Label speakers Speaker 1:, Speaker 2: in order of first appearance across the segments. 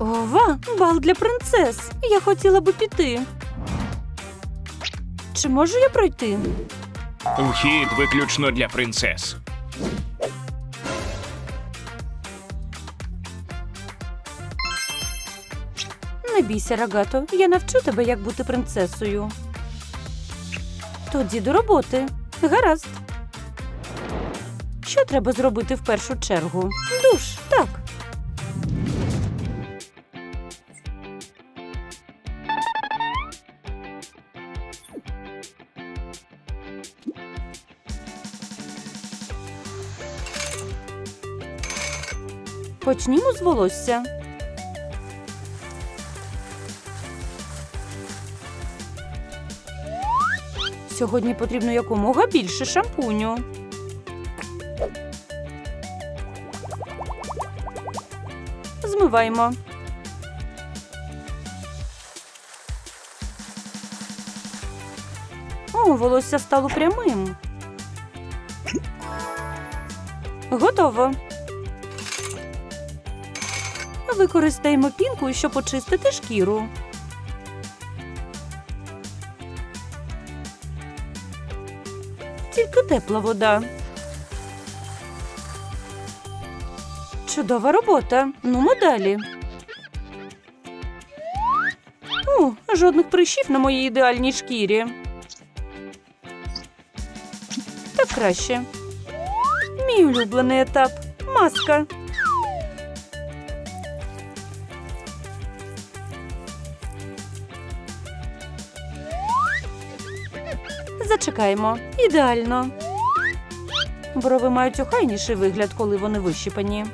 Speaker 1: Ова, бал для принцес. Я хотіла би піти. Чи можу я пройти?
Speaker 2: Вхід виключно для принцес.
Speaker 1: Не бійся, Рагато, я навчу тебе, як бути принцесою. Тоді до роботи. Гаразд. Що треба зробити в першу чергу? Душ, так. Почнімо з волосся. Сьогодні потрібно якомога більше шампуню. Змиваємо. О, волосся стало прямим. Готово. Використаємо пінку, щоб очистити шкіру. Тільки тепла вода. Чудова робота. Ну, далі. О, жодних прищів на моїй ідеальній шкірі. Так краще. Мій улюблений етап. Маска. Зачекаємо. Ідеально. Брови мають охайніший вигляд, коли вони вищипані.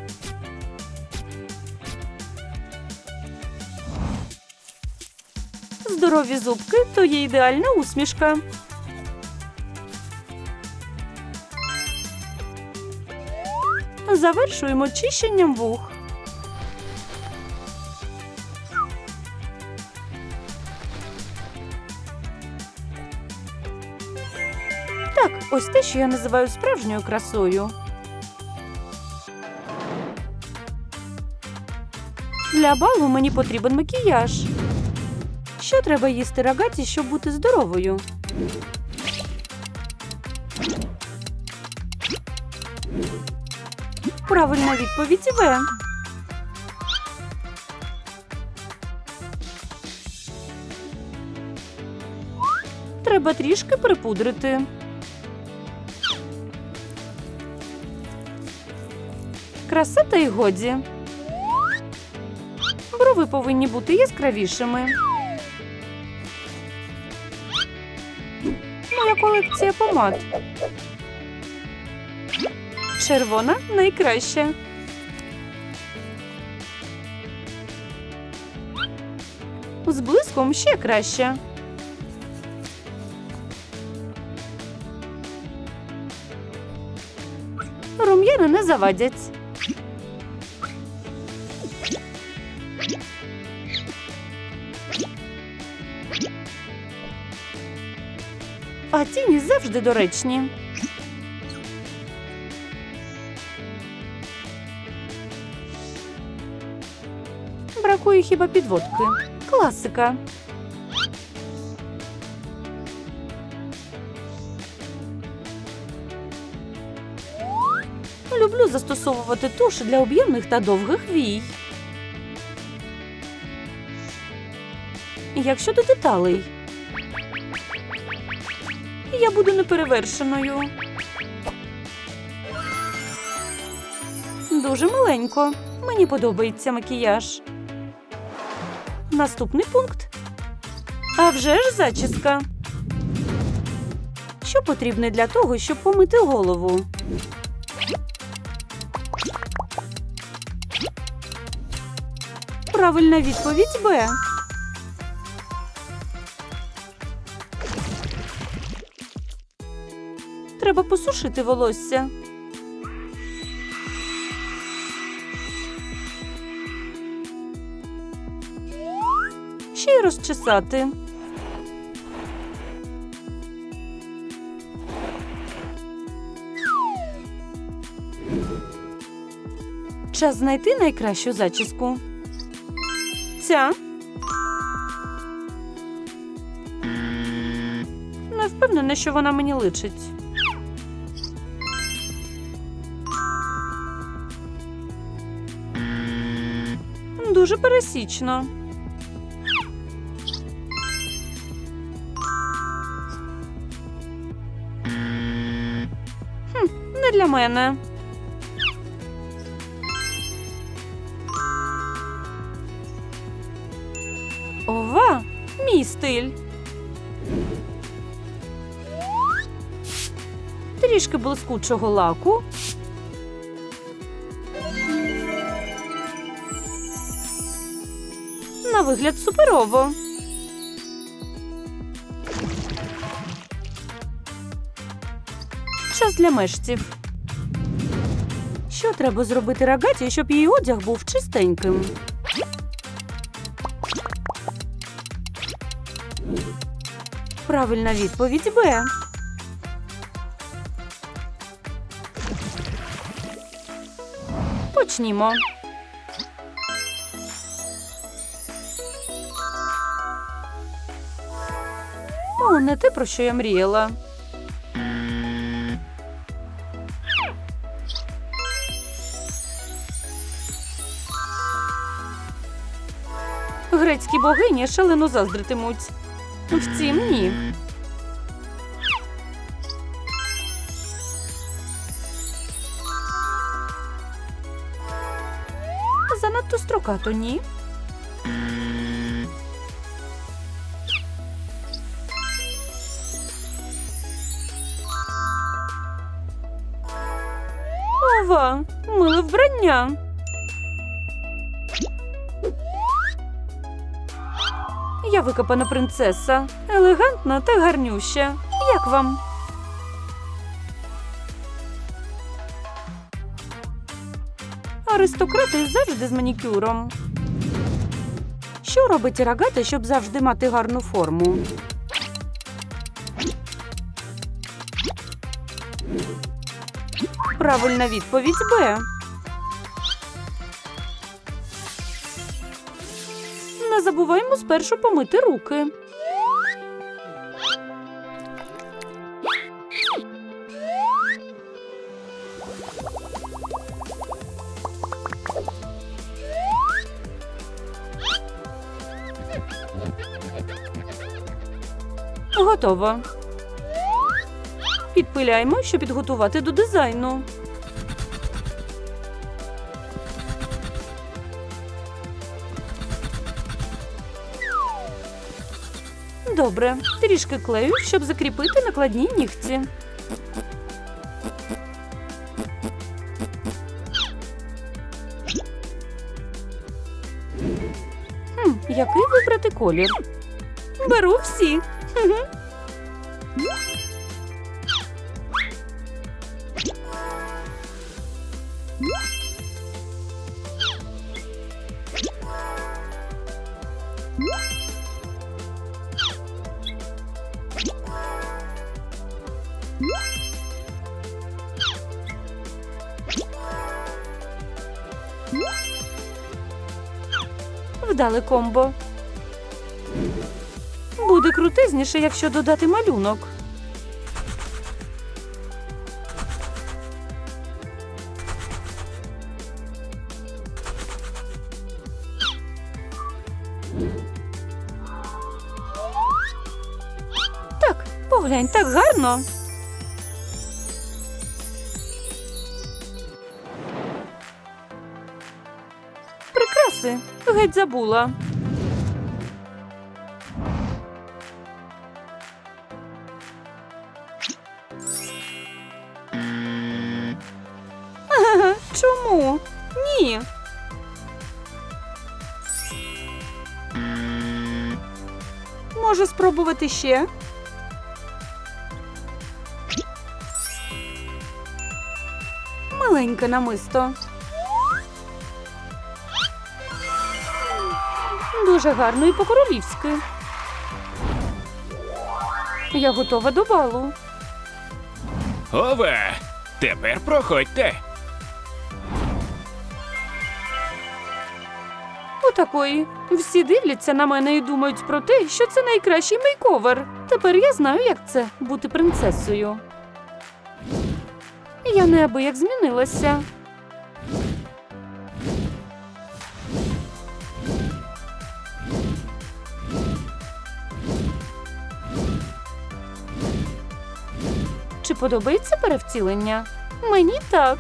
Speaker 1: Здорові зубки то є ідеальна усмішка. Завершуємо чищенням вух. Ось те, що я називаю справжньою красою. Для балу мені потрібен макіяж. Що треба їсти рогаті, щоб бути здоровою? Правильна відповідь В. Треба трішки припудрити. Краса та й годі. Брови повинні бути яскравішими. Моя колекція помад. Червона найкраща. З блиском ще краще. Рум'яна не завадять. А тіні завжди доречні. Бракує хіба підводки. Класика. Люблю застосовувати туш для об'ємних та довгих вій. Як щодо деталей? Я буду неперевершеною. Дуже маленько. Мені подобається макіяж. Наступний пункт. А вже ж зачіска. Що потрібне для того, щоб помити голову? Правильна відповідь Б. Треба посушити волосся. Ще й розчесати. Час знайти найкращу зачіску. ця? Не впевнена, що вона мені личить. Дуже пересічно. Хм, не для мене. Ова, мій стиль. Трішки блискучого лаку. На вигляд суперово. Час для мешців. Що треба зробити рогаті, щоб її одяг був чистеньким? Правильна відповідь Б. Почнімо. О, не те, про що я мріяла. Грецькі богині шалено заздритимуть. Втім, ні. Занадто строкато, ні. Ова, миле вбрання. Я викопана принцеса. Елегантна та гарнюща. Як вам? Аристократи завжди з манікюром. Що робить рогата, щоб завжди мати гарну форму? Правильна відповідь Б. Не забуваємо спершу помити руки. Готово. Підпиляємо, щоб підготувати до дизайну. Добре, трішки клею, щоб закріпити накладні нігті. Хм, який вибрати колір? Беру всі. Вдале комбо. Буде крутизніше, якщо додати малюнок. Поглянь, так гарно. Прикраси, геть забула. Чому? Ні. Може спробувати ще? Маленьке намисто. Дуже гарно і по-королівськи. Я готова до балу.
Speaker 2: Ова! Тепер проходьте.
Speaker 1: такої? Всі дивляться на мене і думають про те, що це найкращий мейковер. Тепер я знаю, як це бути принцесою. Я неабияк змінилася. Чи подобається перевтілення? Мені так.